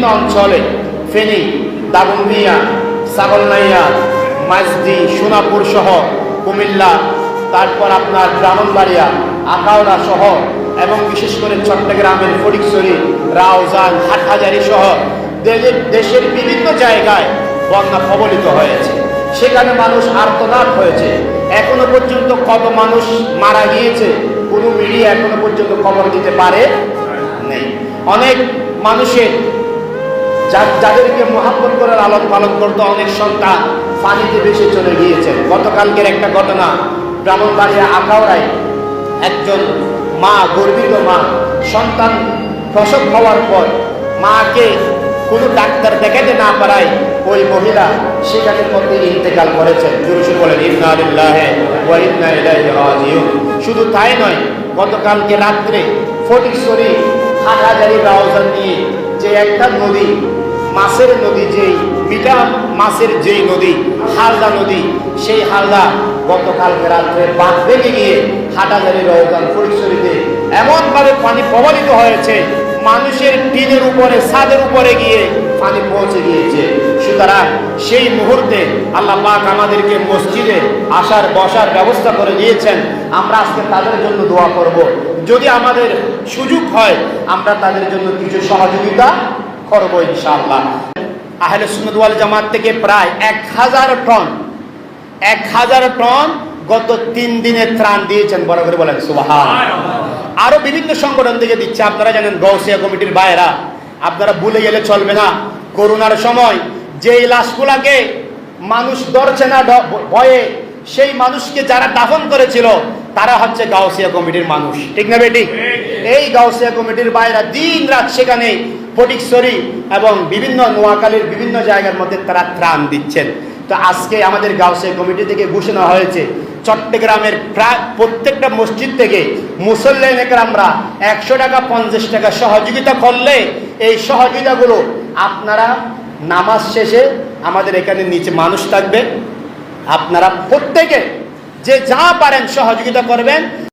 বিভিন্ন অঞ্চলে ফেনী দাগনমিয়া সাগলনাইয়া মাইজদি সোনাপুর সহ কুমিল্লা, তারপর আপনার ব্রাহ্মণবাড়িয়া আকাওড়া সহ এবং বিশেষ করে চট্টগ্রামের ফটিকছড়ি রাউজান, হাটহাজারি সহ দেশের বিভিন্ন জায়গায় বন্যা কবলিত হয়েছে। সেখানে মানুষ আর্তনাদ হয়েছে। এখনও পর্যন্ত কত মানুষ মারা গিয়েছে, কোনো মিডিয়া এখনও পর্যন্ত খবর দিতে পারে নেই। অনেক মানুষের যাদেরকে মহাব্বত করে লালন পালন করতো অনেক সন্তান পানিতে বেশি চলে গিয়েছেন গতকালকের একটা ঘটনা ব্রাহ্মণবাড়িয়া আখাউড়ায় একজন মা, গর্বিত মা, সন্তান প্রসব হওয়ার পর মাকে কোনো ডাক্তার দেখাতে না পারায় ওই মহিলা সেখানের মধ্যে ইন্তেকাল করেছেন। জুরুসু বলেন, ইন্না লিল্লাহি ওয়া ইন্না ইলাইহি রাজিউন। শুধু তাই নয়, গতকালকে রাত্রে ফটিকছড়ি হাটহাজারি রাউজান নিয়ে যে একটা নদী মাছের নদী যেই মিঠা মাছের যেই নদী, হালদা নদী, সেই হালদা গতকালকে রাত্রে বাঁধ ভেঙে গিয়ে হাটাজারি রহদান ফরিশ্বরীতে এমনভাবে পানি প্রবাহিত হয়েছে, মানুষের টিনের উপরে, ছাদের উপরে গিয়ে পানি পৌঁছে গিয়েছে। সুতরাং সেই মুহূর্তে আল্লাহ পাক আমাদেরকে মসজিদে আসার, বসার ব্যবস্থা করে দিয়েছেন। আমরা আজকে তাদের জন্য দোয়া করব। যদি আমাদের সুযোগ হয়, আমরা তাদের জন্য কিছু সহযোগিতা করব ইনশাআল্লাহ। আহলে সুন্নাত জামাত থেকে প্রায় এক হাজার টন এক হাজার টন গত তিন দিনে ত্রাণ দিয়েছেন বড় করে বলেন সুবাহান। আরও বিভিন্ন সংগঠন থেকে দিচ্ছে আপনারা জানেন গৌসিয়া কমিটির বাইরা আপনারা ভুলে গেলে চলবে না করোনার সময় যেই লাশগুলাকে মানুষ ধরছে না ভয়ে সেই মানুষকে যারা দাফন করেছিল তারা হচ্ছে গাউসিয়া কমিটির মানুষ। ঠিক না বেটি? এই গাউসিয়া কমিটির বাইরা দিন রাত সেখানে ফটিকছড়ি এবং বিভিন্ন নোয়াখালীর বিভিন্ন জায়গার মধ্যে তারা ত্রাণ দিচ্ছেন। তো আজকে আমাদের গাউসিয়া কমিটি থেকে ঘোষণা হয়েছে, চট্টগ্রামের প্রায় প্রত্যেকটা মসজিদ থেকে মুসল্লেন আমরা একশো টাকা, পঞ্চাশ টাকা সহযোগিতা করলে এই সহযোগিতাগুলো আপনারা নামাজ শেষে আমাদের এখানে নিচে মানুষ থাকবে। আপনারা প্রত্যেকে যে যা পারেন সহযোগিতা করবেন